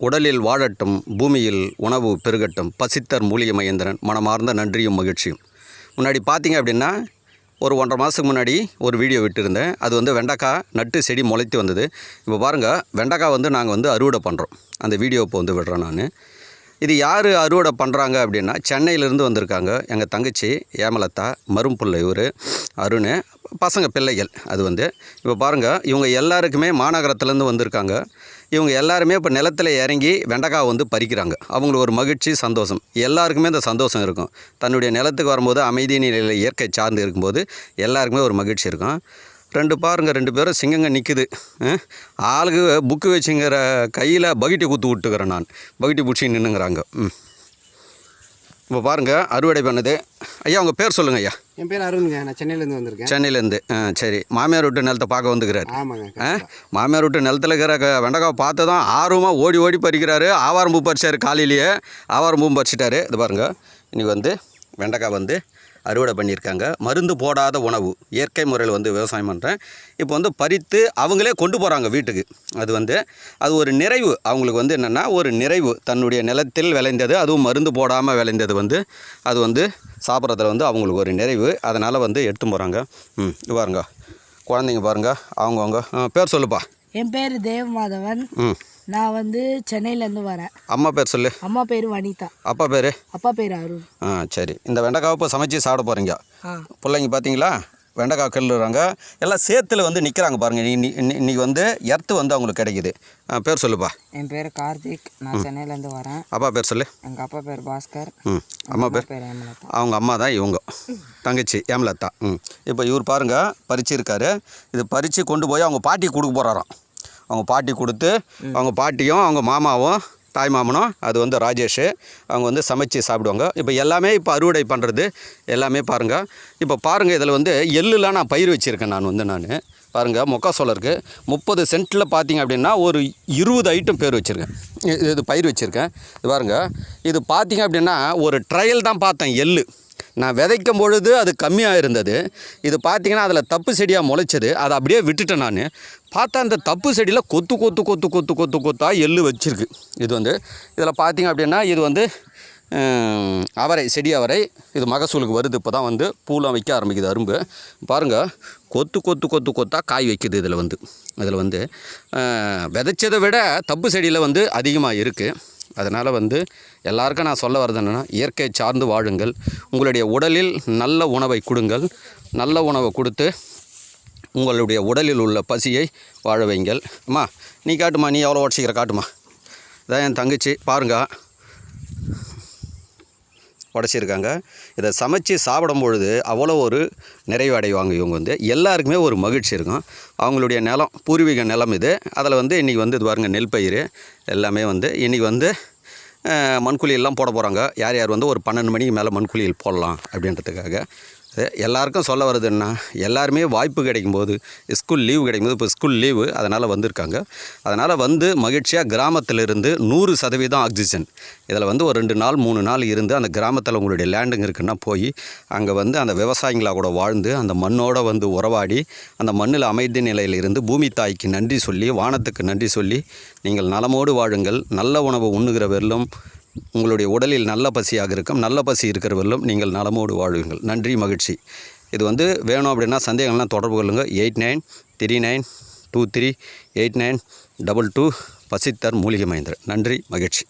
உடலில் வாழட்டும் பூமியில் உணவு பெருகட்டும் பசித்தர் மூலிகை மகேந்திரன். மனமார்ந்த நன்றியும் மகிழ்ச்சியும். முன்னாடி பார்த்தீங்க அப்படின்னா ஒரு ஒன்றரை மாதத்துக்கு முன்னாடி ஒரு வீடியோ விட்டுருந்தேன். அது வந்து வெண்டைக்காய் நட்டு செடி முளைத்து வந்தது. இப்போ பாருங்கள் வெண்டைக்காய் வந்து நாங்கள் வந்து அறுவடை பண்ணுறோம் அந்த வீடியோ இப்போ வந்து விடுறேன் நான். இது யார் அறுவடை பண்ணுறாங்க அப்படின்னா சென்னையிலேருந்து வந்திருக்காங்க எங்கள் தங்கச்சி ஏமலத்தா மரும்புள்ள இவர். அருண் பசங்க பிள்ளைகள் அது வந்து. இப்போ பாருங்கள் இவங்க எல்லாருக்குமே மாநகரத்துலேருந்து வந்திருக்காங்க. இவங்க எல்லாருமே இப்போ நிலத்தில் இறங்கி வெண்டைக்காய் வந்து பறிக்கிறாங்க. அவங்களுக்கு ஒரு மகிழ்ச்சி சந்தோஷம். எல்லாருக்குமே இந்த சந்தோஷம் இருக்கும். தன்னுடைய நிலத்துக்கு வரும்போது அமைதி நிலையில் இயற்கை சார்ந்து இருக்கும்போது எல்லாருக்குமே ஒரு மகிழ்ச்சி இருக்கும். ரெண்டு பாருங்கள் ரெண்டு பேரும் சிங்கங்க நிற்குது ஆளுக்கு புக்கு வச்சுங்கிற கையில் பகிட்டி குத்து விட்டுக்கிறேன் நான். பகிட்டி பிடிச்சி நின்னுங்கிறாங்க. ம். இப்போ பாருங்கள் அறுவடை பண்ணுது. ஐயா உங்கள் பேர் சொல்லுங்கள் ஐயா. என் பேர் அருணுங்க. நான் சென்னையிலேருந்து வந்திருக்கேன். சென்னையிலேருந்து. ஆ சரி. மாமியார் விட்டு நிலத்தை பார்க்க வந்துக்கிறார். ஆமாங்க ஆ மாமியார் விட்டு நிலத்தில் இருக்கிற க- வெண்டைக்காய் பார்த்து தான் ஆர்வமாக ஓடி ஓடி பறிக்கிறாரு. ஆவாரம் பூ பறிச்சார் காலையிலேயே. ஆவாரம் பூ பறிச்சிட்டாரு. இது பாருங்க. இன்னைக்கு வந்து வெண்டைக்காய் வந்து அறுவடை பண்ணியிருக்காங்க. மருந்து போடாத உணவு. இயற்கை முறையில் வந்து விவசாயம் பண்ணுறேன் இப்போ வந்து பறித்து அவங்களே கொண்டு போகிறாங்க வீட்டுக்கு. அது வந்து அது ஒரு நிறைவு. அவங்களுக்கு வந்து என்னென்னா ஒரு நிறைவு. தன்னுடைய நிலத்தில் விளைந்தது அதுவும் மருந்து போடாமல் விளைந்தது வந்து அது வந்து சாப்பிட்றதுல வந்து அவங்களுக்கு ஒரு நிறைவு. அதனால் வந்து எடுத்து போகிறாங்க ம் பாருங்க. குழந்தைங்க பாருங்க. அவங்கவுங்க பேர் சொல்லுப்பா. என் பேர் தேவமாதவன். ம். நான் வந்து சென்னையிலேருந்து வரேன். அம்மா பேர் சொல்லு. அம்மா பேர் வனிதா. அப்பா பேர்? அப்பா பேர் அருண். ஆ சரி. இந்த வெண்டைக்காவை இப்போ சமைச்சு சாப்பிட போகிறீங்க பிள்ளைங்க பார்த்தீங்களா வெண்டைக்காய் கிள்ளுறாங்க. எல்லாம் சேத்துல வந்து நிற்கிறாங்க பாருங்கள் இன்னைக்கு வந்து எர்த்து வந்து அவங்களுக்கு கிடைக்குது. பேர் சொல்லுப்பா. என் பேர் கார்த்திக். நான் சென்னையிலேருந்து வரேன். அப்பா பேர் சொல்லு. எங்கள் அப்பா பேர் பாஸ்கர். ம். அம்மா பேர்? அவங்க அம்மா தான் இவங்க. தங்கச்சி ஏமலத்தா ம். இப்போ இவர் பாருங்கள் பறிச்சிருக்காரு இது பறித்து கொண்டு போய் அவங்க பாட்டி கொடுக்க போகிறாராம் அவங்க பாட்டி கொடுத்து அவங்க பாட்டியும் அவங்க மாமாவும் தாய் மாமனும் அது வந்து ராஜேஷ் அவங்க வந்து சமைச்சு சாப்பிடுவாங்க. இப்போ எல்லாமே இப்போ அறுவடை பண்ணுறது எல்லாமே பாருங்கள் இப்போ பாருங்கள் இதில் வந்து எள்ளுலாம் நான் பயிர் வச்சுருக்கேன் நான் வந்து நான். பாருங்கள் மொக்காசோளம் இருக்குது முப்பது சென்ட்டில் பார்த்தீங்க அப்படின்னா ஒரு இருபது ஐட்டம் பேர் வச்சுருக்கேன். இது இது பயிர் வச்சுருக்கேன். இது பாருங்கள் இது பார்த்தீங்க அப்படின்னா ஒரு ட்ரையல் தான் பார்த்தேன் எள்ளு. நான் விதைக்கும் பொழுது அது கம்மியாக இருந்தது இது பார்த்தீங்கன்னா அதில் தப்பு செடியாக முளைச்சது. அதை அப்படியே விட்டுட்டேன் நான். பார்த்தா அந்த தப்பு செடியில் கொத்து கொத்து கொத்து கொத்து கொத்து கொத்தாக எள்ளு வச்சிருக்கு. இது வந்து இதில் பார்த்திங்க அப்படின்னா இது வந்து அவரை செடி அவரை இது மகசூலுக்கு வருது. இப்போ தான் வந்து பூலாம் வைக்க ஆரம்பிக்குது அரும்பு. பாருங்கள் கொத்து கொத்து கொத்து கொத்தாக காய் வைக்குது இதில் வந்து. இதில் வந்து விதைச்சதை விட தப்பு செடியில் வந்து அதிகமாக இருக்குது அதனால் வந்து எல்லாருக்கும் நான் சொல்ல வர்றது என்னென்னா இயற்கை சார்ந்து வாழுங்கள். உங்களுடைய உடலில் நல்ல உணவை கொடுங்கள். நல்ல உணவை கொடுத்து உங்களுடைய உடலில் உள்ள பசியை வாழ வைங்கள். அம்மா நீ காட்டுமா? நீ எவ்வளோ உடச்சிக்கிற? காட்டுமா. இதான் என் தங்கச்சி. பாருங்கள் உடச்சிருக்காங்க. இதை சமைச்சு சாப்பிடும் பொழுது அவ்வளோ ஒரு நிறைவு அடைவாங்க இவங்க வந்து. எல்லாருக்குமே ஒரு மகிழ்ச்சி இருக்கும். அவங்களுடைய நிலம் பூர்வீக நிலம் இது. அதில் வந்து இன்றைக்கி வந்து இது பாருங்கள் நெல் பயிர் எல்லாமே வந்து இன்றைக்கி வந்து மண்குழியெல்லாம் போட போகிறாங்க யார் யார் வந்து ஒரு பன்னெண்டு மணிக்கு மேலே மண்குழியில் போடலாம் அப்படின்றதுக்காக. எல்லாருக்கும் சொல்ல வருதுன்னா எல்லாருமே வாய்ப்பு கிடைக்கும்போது ஸ்கூல் லீவு கிடைக்கும்போது இப்போ ஸ்கூல் லீவு அதனால் வந்திருக்காங்க. அதனால் வந்து மகிழ்ச்சியாக கிராமத்திலிருந்து நூறு சதவீதம் ஆக்சிஜன் இதில் வந்து ஒரு ரெண்டு நாள் மூணு நாள் இருந்து அந்த கிராமத்தில் உங்களுடைய லேண்டுங்க இருக்குன்னா போய் அங்கே வந்து அந்த விவசாயிங்களாக கூட வாழ்ந்து அந்த மண்ணோடு வந்து உறவாடி அந்த மண்ணில் அமைதி நிலையில் இருந்து பூமி தாய்க்கு நன்றி சொல்லி வானத்துக்கு நன்றி சொல்லி நீங்கள் நலமோடு வாழுங்கள் நல்ல உணவு உண்ணுகிற வெல்லும் உங்களுடைய உடலில் நல்ல பசியாக இருக்கும். நல்ல பசி இருக்கிறவர்களும் நீங்கள் நலமோடு வாழுங்கள் நன்றி மகிழ்ச்சி. இது வந்து வேணும் அப்படின்னா சந்தேகங்கள்லாம் தொடர்பு கொள்ளுங்கள் eight nine three nine two three eight nine double two பசித்தர் மூலிகை மகேந்திரன். நன்றி மகிழ்ச்சி.